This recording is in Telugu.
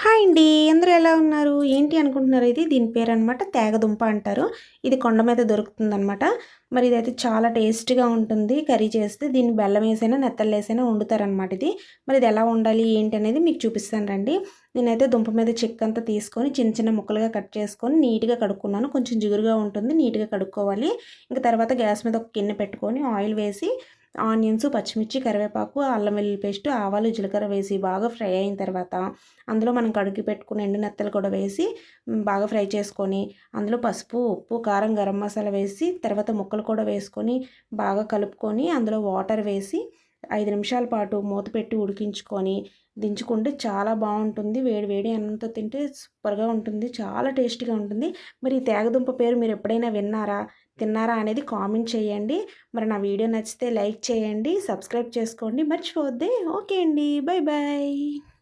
హాయ్ అండి. అందరూ ఎలా ఉన్నారు? ఏంటి అనుకుంటున్నారు ఇది? దీని పేరు అనమాట తేగదుంప అంటారు. ఇది కొండ మీద దొరుకుతుందనమాట మరి ఇదైతే చాలా టేస్ట్గా ఉంటుంది. కర్రీ చేస్తే దీన్ని బెల్లం వేసైనా నెత్తలు వేసైనా వండుతారనమాట ఇది. మరి ఇది ఎలా ఉండాలి ఏంటి అనేది మీకు చూపిస్తాను రండి. నేనైతే దుంప మీద చెక్ అంతా తీసుకొని చిన్న చిన్న ముక్కలుగా కట్ చేసుకొని నీట్గా కడుక్కున్నాను. కొంచెం జిగురుగా ఉంటుంది. నీట్గా కడుక్కోవాలి. ఇంకా తర్వాత గ్యాస్ మీద ఒక గిన్నె పెట్టుకొని ఆయిల్ వేసి ఆనియన్స్ పచ్చిమిర్చి కరివేపాకు అల్లం వెల్లుల్లి పేస్ట్ ఆవాలు జీలకర్ర వేసి బాగా ఫ్రై అయిన తర్వాత అందులో మనం కడుగు పెట్టుకుని ఎండు నెత్తలు కూడా వేసి బాగా ఫ్రై చేసుకొని అందులో పసుపు ఉప్పు కారం గరం మసాలా వేసి తర్వాత ముక్కలు కూడా వేసుకొని బాగా కలుపుకొని అందులో వాటర్ వేసి ఐదు నిమిషాల పాటు మూత పెట్టి ఉడికించుకొని దించుకుంటే చాలా బాగుంటుంది. వేడి వేడి అన్నంతో తింటే సూపర్గా ఉంటుంది చాలా టేస్టీగా ఉంటుంది. మరి ఈ తేగదుంప పేరు మీరు ఎప్పుడైనా విన్నారా తిన్నారా అనేది కామెంట్ చేయండి. మరి నా వీడియో నచ్చితే లైక్ చేయండి సబ్స్క్రైబ్ చేసుకోండి. మర్చిపోద్ది ఓకే అండి. Bye bye